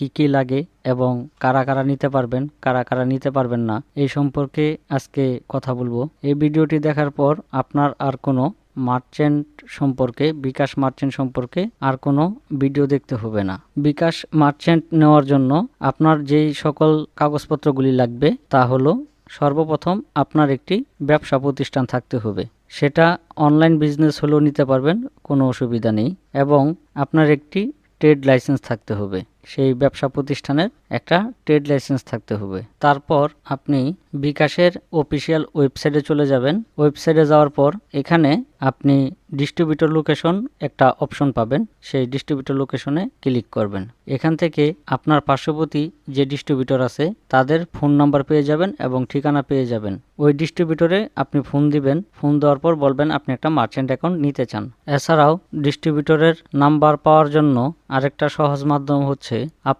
কি কি লাগে এবং কারা কারা নিতে পারবেন, কারা কারা নিতে পারবেন না, এই সম্পর্কে আজকে কথা বলব। এই ভিডিওটি দেখার পর আপনার আর কোনো মার্চেন্ট সম্পর্কে, বিকাশ মার্চেন্ট সম্পর্কে আর কোনো ভিডিও দেখতে হবে না। বিকাশ মার্চেন্ট নেওয়ার জন্য আপনার যেই সকল কাগজপত্রগুলি লাগবে তা হলো সর্বপ্রথম আপনার একটি ব্যবসা প্রতিষ্ঠান থাকতে হবে। সেটা অনলাইন বিজনেস হলেও নিতে পারবেন, কোনো অসুবিধা নেই। এবং আপনার একটি ট্রেড লাইসেন্স থাকতে হবে। সেই ব্যবসা প্রতিষ্ঠানের একটা ট্রেড লাইসেন্স থাকতে হবে। তারপর আপনি বিকাশের অফিসিয়াল ওয়েবসাইটে চলে যাবেন। ওয়েবসাইটে যাওয়ার পর এখানে আপনি ডিস্ট্রিবিউটর লোকেশন একটা অপশন পাবেন। সেই ডিস্ট্রিবিউটর লোকেশনে ক্লিক করবেন। এখান থেকে আপনার পার্শ্ববর্তী যে ডিস্ট্রিবিউটর আছে, তাদের ফোন নাম্বার পেয়ে যাবেন এবং ঠিকানা পেয়ে যাবেন। ওই ডিস্ট্রিবিউটরে আপনি ফোন দিবেন। ফোন দেওয়ার পর বলবেন আপনি একটা মার্চেন্ট অ্যাকাউন্ট নিতে চান। এছাড়াও ডিস্ট্রিবিউটরের নাম্বার পাওয়ার জন্য আরেকটা সহজ মাধ্যম হচ্ছে আপনি